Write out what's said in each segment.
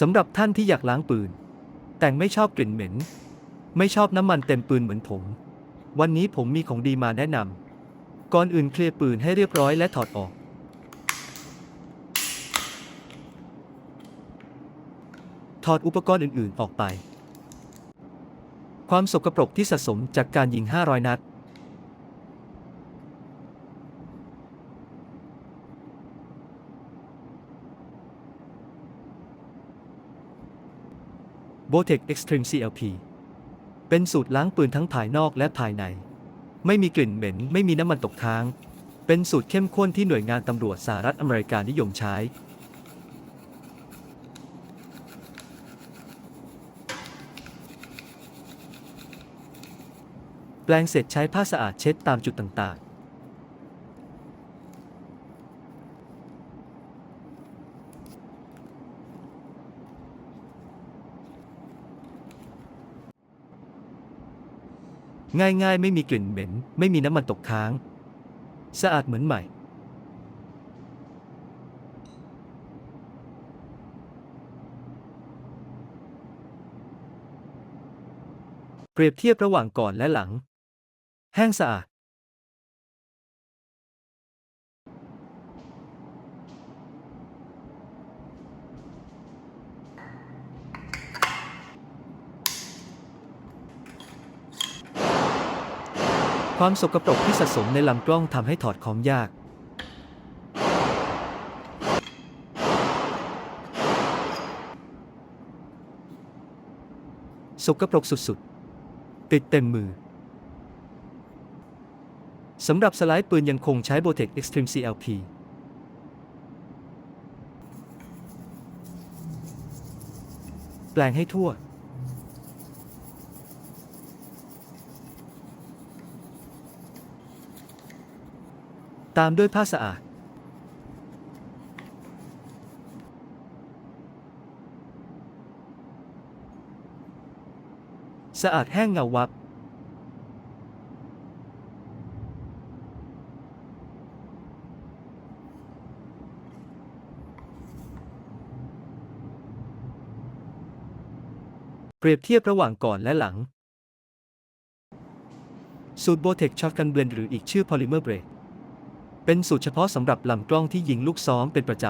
สำหรับท่านที่อยากล้างปืน แต่ไม่ชอบกลิ่นเหม็น ไม่ชอบน้ำมันเต็มปืนเหมือนผม วันนี้ผมมีของดีมาแนะนำก่อนอื่นเคลียร์ปืนให้เรียบร้อยและถอดออก ถอดอุปกรณ์อื่นๆออกไป ความสกปรกที่สะสมจากการยิง 500 นัด b o t e c Extreme CLP เป็นสูตรล้างปืนทั้งภายนอกและภายใน ไม่มีกลิ่นเหม็น ไม่มีน้ำมันตกค้าง เป็นสูตรเข้มข้นที่หน่วยงานตำรวจสหรัฐอเมริกานิยมใช้ แปลงเสร็จใช้ผ้าสะอาดเช็ดตามจุดต่างๆ ง่ายๆ ไม่มีกลิ่นเหม็น ไม่มีน้ำมันตกค้าง สะอาดเหมือนใหม่ เปรียบเทียบระหว่างก่อนและหลัง แห้งสะอาด ความสกปรกที่สะสมในลำกล้องทำให้ถอดของยาก สกปรกสุดๆ ติดเต็มมือ สำหรับสไลด์ปืนยังคงใช้ Botec Extreme CLP แปลงให้ทั่ว ตามด้วยผ้าสะอาด สะอาดแห้งเงาวับ เปรียบเทียบระหว่างก่อนและหลัง สูตร Botec Shotgun Blend หรืออีกชื่อ Polymer Break เเป็นสูตรเฉพาะสำหรับลำกล้องที่ยิงลูกซ้อมเป็นประจ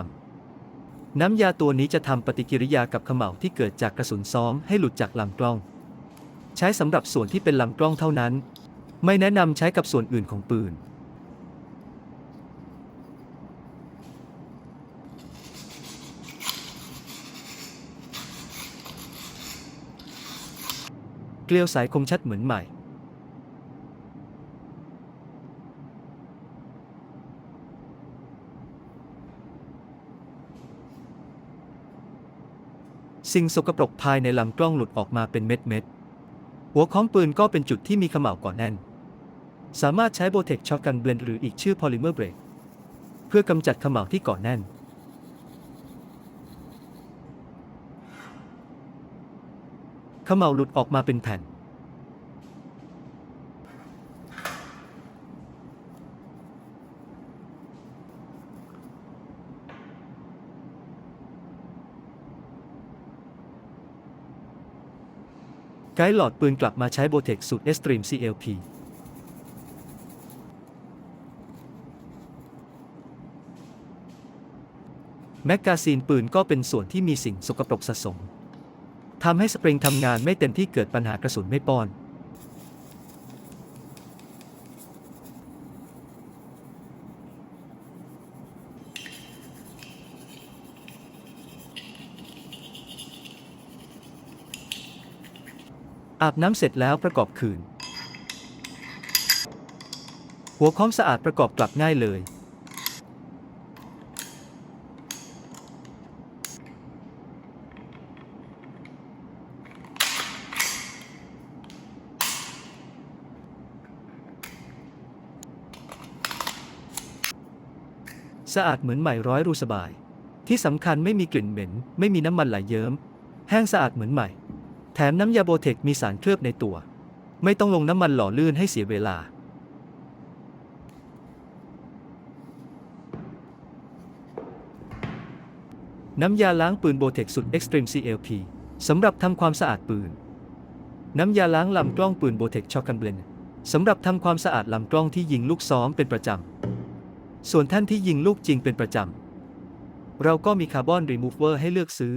ำ น้ำยาตัวนี้จะทำปฏิกิริยากับเขม่าที่เกิดจากกระสุนซ้อมให้หลุดจากลำกล้อง ใช้สำหรับส่วนที่เป็นลำกล้องเท่านั้น ไม่แนะนำใช้กับส่วนอื่นของปืน เกลียวสายคมชัดเหมือนใหม่ สิ่งสกปรกภายในลำกล้องหลุดออกมาเป็นเม็ดเม็ดๆหัวของปืนก็เป็นจุดที่มีขม่าวก่อนแน่น สามารถใช้โบเทคช็อตกันเบลนหรืออีกชื่อพอลิเมอร์เบรกเพื่อกำจัดขม่าวที่ก่อนแน่น ขม่าวหลุดออกมาเป็นแผ่น ไกด์หลอดปืนกลับมาใช้โบเทคสูตร Extreme CLP แมกกาซีนปืนก็เป็นส่วนที่มีสิ่งสกปรกสะสมทำให้สปริงทำงานไม่เต็มที่เกิดปัญหากระสุนไม่ป้อน อาบน้ำเสร็จแล้วประกอบคืน หัวค้อมสะอาดประกอบกลับง่ายเลย สะอาดเหมือนใหม่ร้อยรูสบาย ที่สำคัญไม่มีกลิ่นเหม็น ไม่มีน้ำมันไหลเยิ้ม แห้งสะอาดเหมือนใหม่ แถมน้ำยาโบเทคมีสารเคลือบในตัว ไม่ต้องลงน้ำมันหล่อลื่นให้เสียเวลา น้ำยาล้างปืนโบเทคสุด Extreme CLP สำหรับทำความสะอาดปืน น้ำยาล้างลำกล้องปืนโบเทคช็อคกันเบลนสำหรับทำความสะอาดลำกล้องที่ยิงลูกซ้อมเป็นประจำ ส่วนท่านที่ยิงลูกจริงเป็นประจำ เราก็มีคาร์บอนรีมูเวอร์ให้เลือกซื้อ